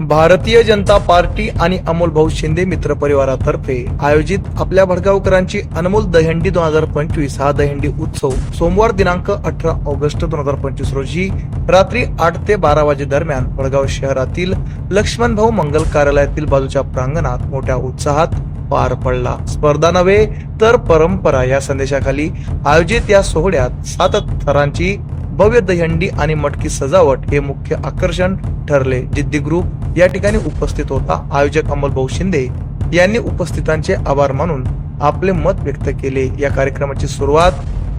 Bharatiya Janata party आणि अमोल भाऊ शिंदे मित्र परिवारातर्फे आयोजित आपल्या भडगावकरांची अनमोल दहंडी दोन हजार पंचवीस हा दहंडी उत्सव सोमवार दिनांक अठरा ऑगस्ट दोन हजार पंचवीस रोजी रात्री आठ ते बारा वाजे दरम्यान भडगाव शहरातील लक्ष्मण भाऊ मंगल कार्यालयातील बाजूच्या प्रांगणात मोठ्या उत्साहात पार पडला. स्पर्धा नव्हे तर परंपरा या संदेशाखाली आयोजित या सोहळ्यात सात थरांची भव्य दहीहंडी आणि मटकी सजावट हे मुख्य आकर्षण ठरले. जिद्दी ग्रुप या ठिकाणी उपस्थित होता. आयोजक अमोल भाऊ शिंदे यांनी उपस्थितांचे आभार मानून आपले मत व्यक्त केले. या कार्यक्रमाची सुरुवात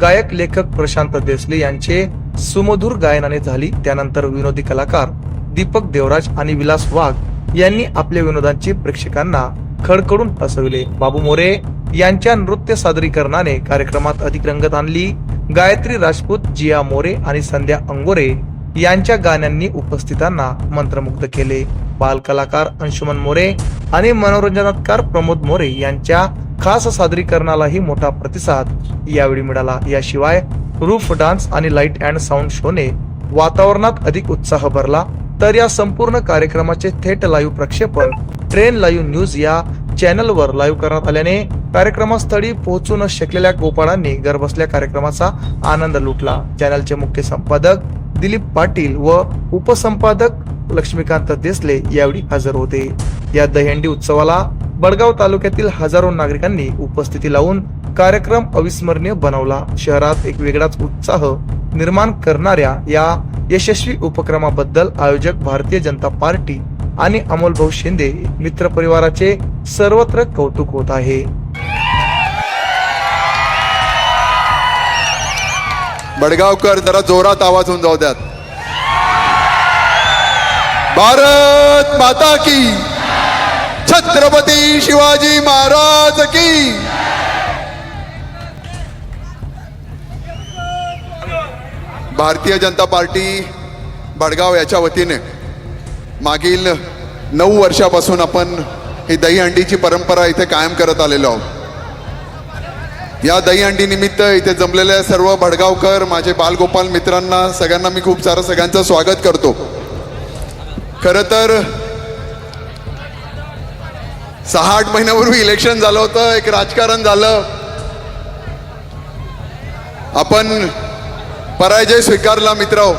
गायक लेखक प्रशांत देसले यांचे सुमधुर गायनाने झाली. त्यानंतर विनोदी कलाकार दीपक देवराज आणि विलास वाघ यांनी आपल्या विनोदांची प्रेक्षकांना खडखडून हसविले. बाबू मोरे यांच्या नृत्य सादरीकरणाने कार्यक्रमात अधिक रंगत आणली. गायत्री राजपूत जिया मोरे आणि संध्या अंगोरे यांच्या गाण्यांनी उपस्थितांना मंत्रमुग्ध केले. बाल कलाकार अंशुमन मोरे आणि मनोरंजनात्कार प्रमोद मोरे यांच्या खास सादरीकरणालाही मोठा प्रतिसाद यावेळी मिळाला. याशिवाय रूफ डान्स आणि लाइट अँड साऊंड शोने वातावरणात अधिक उत्साह भरला. तर या संपूर्ण कार्यक्रमाचे थेट लाईव्ह प्रक्षेपण ट्रेन लाईव्ह न्यूज या चॅनलवर लाईव्ह करण्यात आल्याने कार्यक्रमस्थळी पोहोचू न शकलेल्या गोपाळांनी घरबसल्या कार्यक्रमाचा आनंद लुटला. चॅनलचे मुख्य संपादक दिलीप पाटील व उपसंपादक लक्ष्मीकांत देसले यावेळी हजर होते. या दहीहंडी उत्सवाला बडगाव तालुक्यातील हजारो नागरिकांनी उपस्थिती लावून कार्यक्रम अविस्मरणीय बनवला. शहरात एक वेगळाच उत्साह निर्माण करणाऱ्या या यशस्वी उपक्रमाबद्दल आयोजक भारतीय जनता पार्टी आणि अमोल भाऊ शिंदे मित्र परिवाराचे सर्वत्र कौतुक होत आहे. बडगावकर जरा जोरात आवाज होऊन जाऊ द्यात. भारत माता की छत्रपती शिवाजी महाराज की. भारतीय जनता पार्टी बडगाव याच्या वतीने मागील नऊ वर्षापासून आपण ही दहीहंडीची परंपरा इथे कायम करत आलेलो आहोत. या दहीहंडी निमित्त इथे जमलेल्या सर्व भडगावकर माझे बालगोपाल मित्रांना सगळ्यांना मी खूप सारं सगळ्यांचं स्वागत करतो. खरं तर सहा आठ महिन्यापूर्वी इलेक्शन झालं होतं एक राजकारण झालं. आपण पराजय स्वीकारला मित्र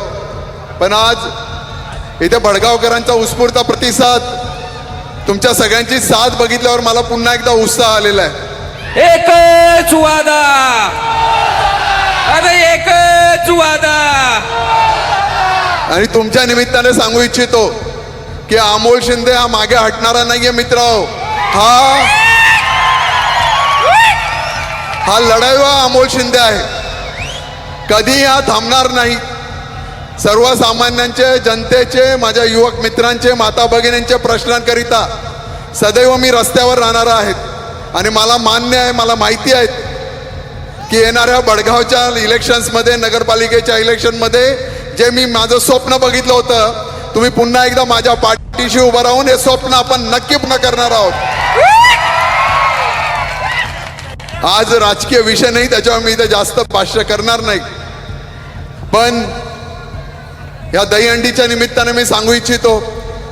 पण आज इथे भडगावकरांचा उत्स्फूर्त प्रतिसाद. तुमच्या सगळ्यांची साथ बघितल्यावर मला पुन्हा एकदा उत्साह आलेला आहे. एकच वादा. अरे एकच वादा. आणि तुमच्या निमित्ताने सांगू इच्छितो की अमोल शिंदे हा मागे हटणारा नाहीये मित्र हा. हा लढाईवा अमोल शिंदे आहे. कधी हा थांबणार नाही. सर्वसामान्यांचे जनतेचे माझ्या युवक मित्रांचे माता भगिनींचे प्रश्नांकरिता सदैव मी रस्त्यावर राहणार आहेत आणि मला मान्य आहे मला माहिती आहे की येणाऱ्या बडगावच्या इलेक्शन्समध्ये नगरपालिकेच्या इलेक्शनमध्ये जे मी माझं स्वप्न बघितलं होतं तुम्ही पुन्हा एकदा माझ्या पाठीशी उभं राहून हे स्वप्न आपण नक्की पूर्ण करणार आहोत. आज राजकीय विषय नाही त्याच्यावर मी इथे जास्त भाष्य करणार नाही. पण या दहीहंडीच्या निमित्ताने मी सांगू इच्छितो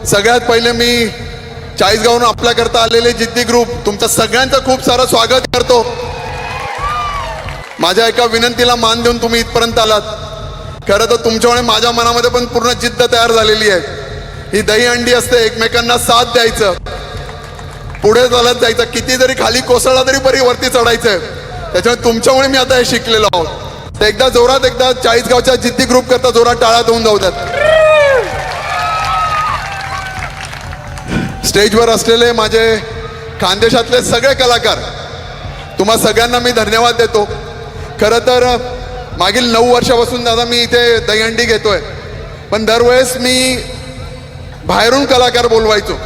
सगळ्यात पहिले मी चाळीसगावहून आपल्याकरता आलेले जिद्दी ग्रुप तुमचं सगळ्यांचं खूप सारं स्वागत करतो. माझ्या एका विनंतीला मान देऊन तुम्ही इथपर्यंत आलात. खरं तर तुमच्यामुळे माझ्या मनामध्ये पण पूर्ण जिद्द तयार झालेली आहे. ही दहीहंडी असते एकमेकांना साथ द्यायचं. पुढे चालत जायचं किती जरी खाली कोसळला तरी बरी वरती चढायचं. त्याच्यामुळे तुमच्यामुळे मी आता हे शिकलेलो आहोत. तर एकदा जोरात एकदा चाळीसगावच्या जिद्दी ग्रुप करता जोरात टाळा होऊन जाऊ द्यात. स्टेजवर असलेले माझे खानदेशातले सगळे कलाकार तुम्हा सगळ्यांना मी धन्यवाद देतो. खरं तर मागील नऊ वर्षापासून दादा मी इथे दहीहंडी घेतोय. पण दरवेळेस मी बाहेरून कलाकार बोलवायचो.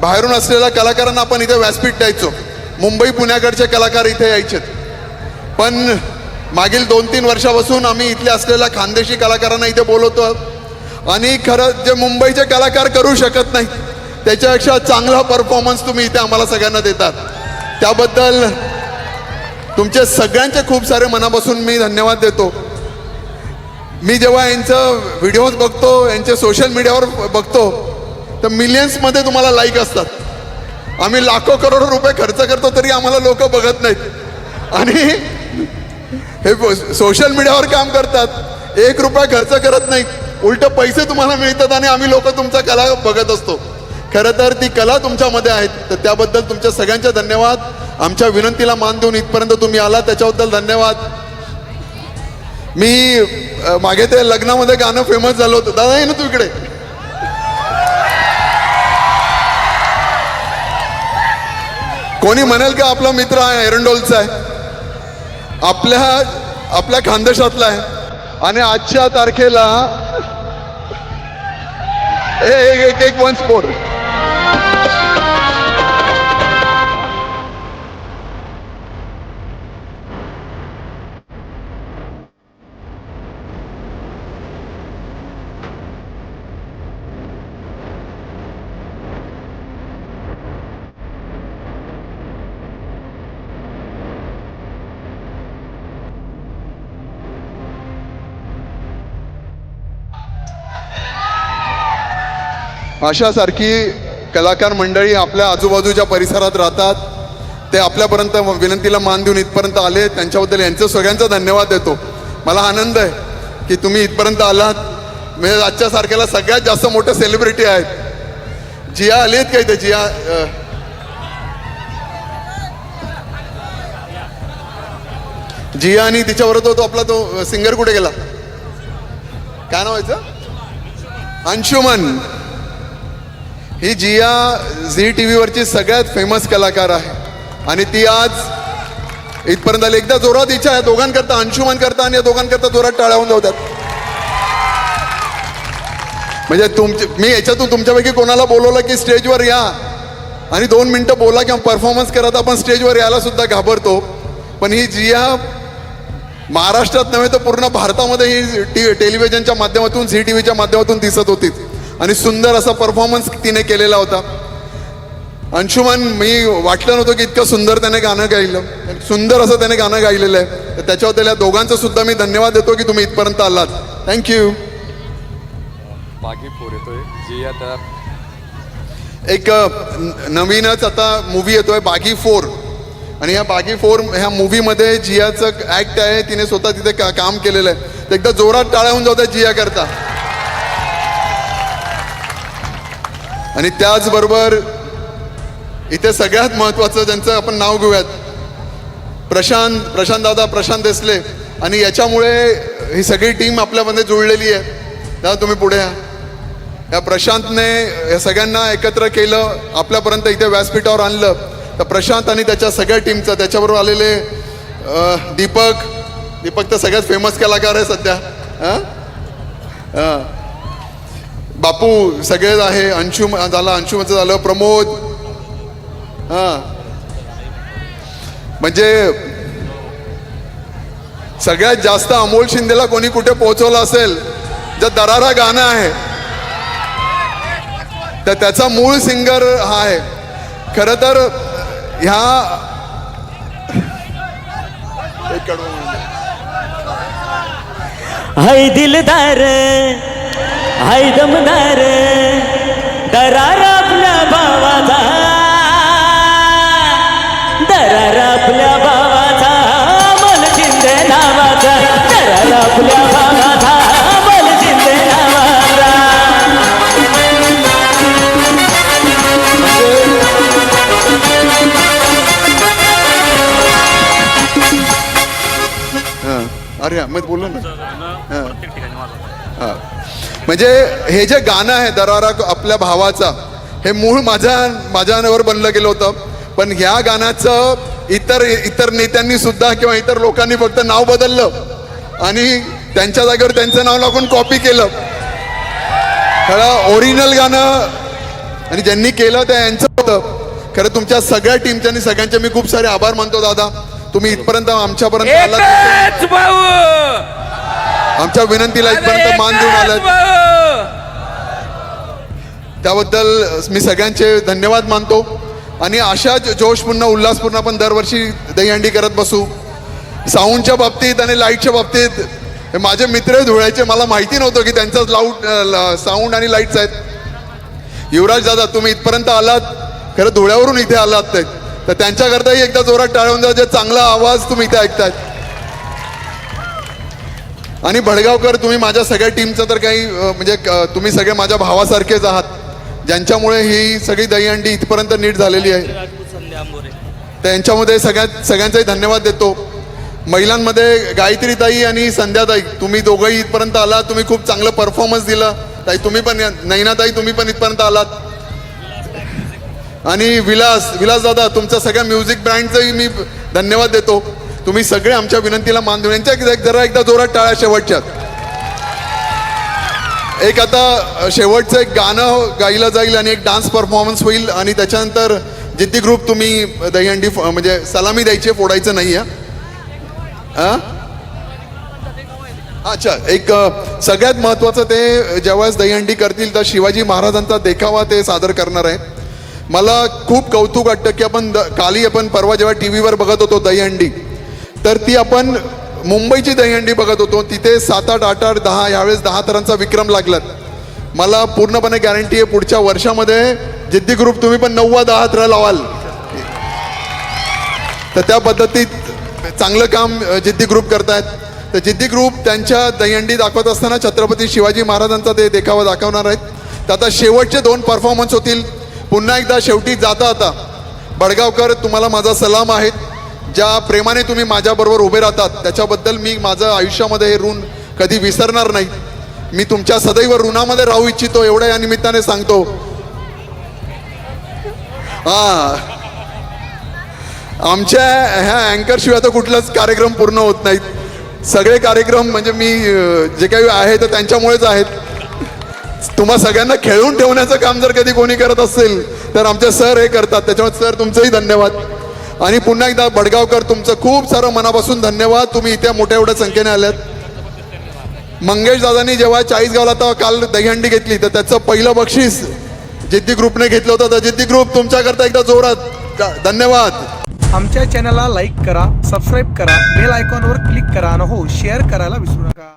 बाहेरून असलेल्या कलाकारांना आपण इथे व्यासपीठ द्यायचो. मुंबई पुण्याकडचे कलाकार इथे यायचे पण मागील दोन तीन वर्षापासून आम्ही इथल्या असलेल्या खानदेशी कलाकारांना इथे बोलवतो. आणि खरं जे मुंबईचे कलाकार करू शकत नाही त्याच्यापेक्षा चांगला परफॉर्मन्स तुम्ही इथे आम्हाला सगळ्यांना देतात. त्याबद्दल तुमचे सगळ्यांचे खूप सारे मनापासून मी धन्यवाद देतो. मी जेव्हा यांचं व्हिडिओज बघतो यांचे सोशल मीडियावर बघतो तर मिलियन्समध्ये तुम्हाला लाईक असतात. आम्ही लाखो करोड रुपये खर्च करतो तरी आम्हाला लोक बघत नाहीत. आणि हे सोशल मीडियावर काम करतात. एक रुपया खर्च करत नाहीत. उलट पैसे तुम्हाला मिळतात आणि आम्ही लोक तुमचा कला बघत असतो. खरं तर ती कला तुमच्यामध्ये आहेत तर त्याबद्दल तुमच्या सगळ्यांच्या धन्यवाद. आमच्या विनंतीला मान देऊन इथपर्यंत तुम्ही आला त्याच्याबद्दल धन्यवाद. मी मागे ते लग्नामध्ये गाणं फेमस झालं होतं. दादा आहे ना तू इकडे. कोणी म्हणेल का आपला मित्र आहे एरंडोलचा आहे? आपल्या आपल्या खानदेशातला आहे. आणि आजच्या तारखेला एक एक वन स्पोर्ट अशासारखी कलाकार मंडळी आपल्या आजूबाजूच्या परिसरात राहतात. ते आपल्यापर्यंत विनंतीला मान देऊन इथपर्यंत आले. त्यांच्याबद्दल यांचं सगळ्यांचा धन्यवाद देतो. मला आनंद आहे की तुम्ही इथपर्यंत आलात. म्हणजे आजच्या सारख्याला सगळ्यात जास्त मोठ्या सेलिब्रिटी आहेत. जिया आली आहेत का इथे? जिया जिया आणि तिच्याबरोबर तो आपला तो सिंगर कुठे गेला? काय नाव व्हायचं अंशुमन. ही जिया झी टी व्हीवरची सगळ्यात फेमस कलाकार आहे. आणि ती आज इथपर्यंत आली. एकदा जोरात इच्छा आहे दोघांकरता अंशुमन करता आणि या दोघांकरता जोरात टाळावून होऊन जाऊ म्हणजे तुमचे मी याच्यातून तुमच्यापैकी कोणाला बोलवलं की स्टेजवर या. आणि दोन मिनटं बोला किंवा परफॉर्मन्स करत आपण स्टेजवर यायला सुद्धा घाबरतो. पण ही जिया महाराष्ट्रात नव्हे तर पूर्ण भारतामध्ये ही टी टेलिव्हिजनच्या माध्यमातून झी टी व्हीच्या माध्यमातून दिसत होती. आणि सुंदर असा परफॉर्मन्स तिने केलेला होता. अंशुमन मी वाटलं नव्हतं की इतकं सुंदर त्याने गाणं गायलं. सुंदर असं त्याने गाणं गायलेलं आहे. तर त्याच्याबद्दल या दोघांचं सुद्धा मी धन्यवाद देतो की तुम्ही इथपर्यंत आलात. थँक्यू बागी फोर येतोय. जी आता एक नवीनच आता मूवी येतोय बागी फोर. आणि या बागी फोर ह्या मूवीमध्ये जियाचं ऍक्ट आहे तिने स्वतः तिथे का, काम केलेलं आहे. तर एकदा जोरात टाळ्या होऊन जातात जिया करता. आणि त्याचबरोबर इथे सगळ्यात महत्त्वाचं ज्यांचं आपण नाव घेऊयात प्रशांत प्रशांत दादा प्रशांत देसले. आणि याच्यामुळे ही सगळी टीम आपल्यामध्ये जुळलेली आहे. दादा तुम्ही पुढे या. या प्रशांतने या सगळ्यांना एकत्र केलं आपल्यापर्यंत इथे व्यासपीठावर आणलं. तर प्रशांत आणि त्याच्या सगळ्या टीमचं त्याच्याबरोबर आलेले दीपक. दीपक तर सगळ्यात फेमस कलाकार आहे सध्या. हां बापू सगळेच आहे अंशुम झाला अंशुमचं झालं प्रमोद. हां. म्हणजे सगळ्यात जास्त अमोल शिंदेला कोणी कुठे पोहोचवलं असेल जर दरारा गाणं आहे तर त्याचा मूळ सिंगर हा आहे. खरं तर ह्या हाय दिलदार हाय दमदार दरार आपल्या भावाचा. दरार आपल्या भावाचा अमोल शिंदे नावाचा. दरार आपल्या भावा म्हणजे हे जे गाणं आहे दरारा आपल्या भावाचा हे मूळ माझ्या माझ्यावर बनलं गेलं होतं. पण ह्या गाण्याचं इतर इतर नेत्यांनी सुद्धा किंवा इतर लोकांनी फक्त नाव बदललं. आणि त्यांच्या जागेवर त्यांचं नाव लागून कॉपी केलं. खरं ओरिजिनल गाणं आणि ज्यांनी केलं ते यांचं होतं. खरं तुमच्या सगळ्या टीमच्या आणि सगळ्यांचे मी खूप सारे आभार मानतो दादा. तुम्ही इथपर्यंत आमच्यापर्यंत आलात. आमच्या विनंतीला इथपर्यंत मान देऊन भाऊ! त्याबद्दल मी सगळ्यांचे धन्यवाद मानतो. आणि अशाच जोशपूर्ण उल्हासपूर्ण आपण दरवर्षी दहीहंडी करत बसू. साऊंडच्या बाबतीत आणि लाईटच्या बाबतीत हे माझे मित्र धुळ्याचे मला माहिती नव्हतं की त्यांचाच लाऊड साऊंड आणि लाईट्स आहेत. युवराज दादा तुम्ही इथपर्यंत आलात. खरं धुळ्यावरून इथे आलात ते. तर त्यांच्याकरताही एकदा जोरात टाळून द्या जे चांगला आवाज तुम्ही इथे ऐकतायत. आणि भडगावकर तुम्ही माझ्या सगळ्या टीमचं तर काही म्हणजे तुम्ही सगळे माझ्या भावासारखेच आहात. ज्यांच्यामुळे ही सगळी दहीहंडी इथपर्यंत नीट झालेली आहे. त्यांच्यामध्ये सगळ्यात सगळ्यांचाही धन्यवाद देतो. महिलांमध्ये गायत्रीताई आणि संध्याताई तुम्ही दोघंही इथपर्यंत आलात. तुम्ही खूप चांगलं परफॉर्मन्स दिलं. ताई तुम्ही पण नैनाताई तुम्ही पण इथपर्यंत आलात. आणि विलास विलास दादा तुमच्या सगळ्या म्युझिक ब्रँडचंही मी धन्यवाद देतो. तुम्ही सगळे आमच्या विनंतीला मान देऊन यांच्या एक- जरा एकदा जोरात टाळ्या शेवटच्यात. एक आता शेवटचं एक गाणं गायलं जाईल आणि एक डान्स परफॉर्मन्स होईल आणि त्याच्यानंतर जिद्दी ग्रुप तुम्ही दहीहंडी फ- म्हणजे सलामी द्यायची फोडायचं नाही आहे अच्छा एक सगळ्यात महत्त्वाचं ते जेव्हा दहीहंडी करतील तर शिवाजी महाराजांचा देखावा ते सादर करणार आहे. मला खूप कौतुक वाटतं की आपण द- काली आपण परवा जेव्हा टी व्हीवर बघत होतो दहीहंडी तर ती आपण मुंबईची दहीहंडी बघत होतो. तिथे सात आठ आठ आठ दहा यावेळेस दहा तरांचा विक्रम लागलात. मला पूर्णपणे गॅरंटी आहे पुढच्या वर्षामध्ये जिद्दी ग्रुप तुम्ही पण नव्वद दहा तर लावाल. तर त्या पद्धतीत चांगलं काम जिद्दी ग्रुप करतायत. तर जिद्दी ग्रुप त्यांच्या दहीहंडी दाखवत असताना छत्रपती शिवाजी महाराजांचा ते देखावा दाखवणार आहेत. तर आता शेवटचे दोन परफॉर्मन्स होतील. पुन्हा एकदा शेवटी जाता आता. बडगावकर तुम्हाला माझा सलाम आहे ज्या प्रेमाने तुम्ही माझ्याबरोबर उभे राहतात त्याच्याबद्दल मी माझं आयुष्यामध्ये हे ऋण कधी विसरणार नाही. मी तुमच्या सदैव ऋणामध्ये राहू इच्छितो एवढ्या या निमित्ताने सांगतो. हा. आमच्या ह्या अँकरशिवाय तर कुठलाच कार्यक्रम पूर्ण होत नाहीत. सगळे कार्यक्रम म्हणजे मी जे काही आहे तर त्यांच्यामुळेच आहेत. तुम्हा सगळ्यांना खेळून ठेवण्याचं काम जर कधी कोणी करत असेल तर आमचे सर हे करतात. त्याच्यामुळे सर तुमचंही धन्यवाद. आणि पुन्हा एकदा बडगावकर तुमचं खूप सारं मनापासून धन्यवाद. तुम्ही इथे मोठ्या एवढ्या संख्येने आल्यात मंगेश दादांनी जेव्हा चाळीसगावला तर काल दहीहंडी घेतली. तर त्याचं पहिलं बक्षीस जिद्दी ग्रुपने घेतलं होतं. तर जिद्दी ग्रुप तुमच्याकरता एकदा जोरात. धन्यवाद. आमच्या चॅनलला लाईक करा सबस्क्राईब करा बेल आयकॉनवर क्लिक करा आणि हो शेअर करायला विसरू नका.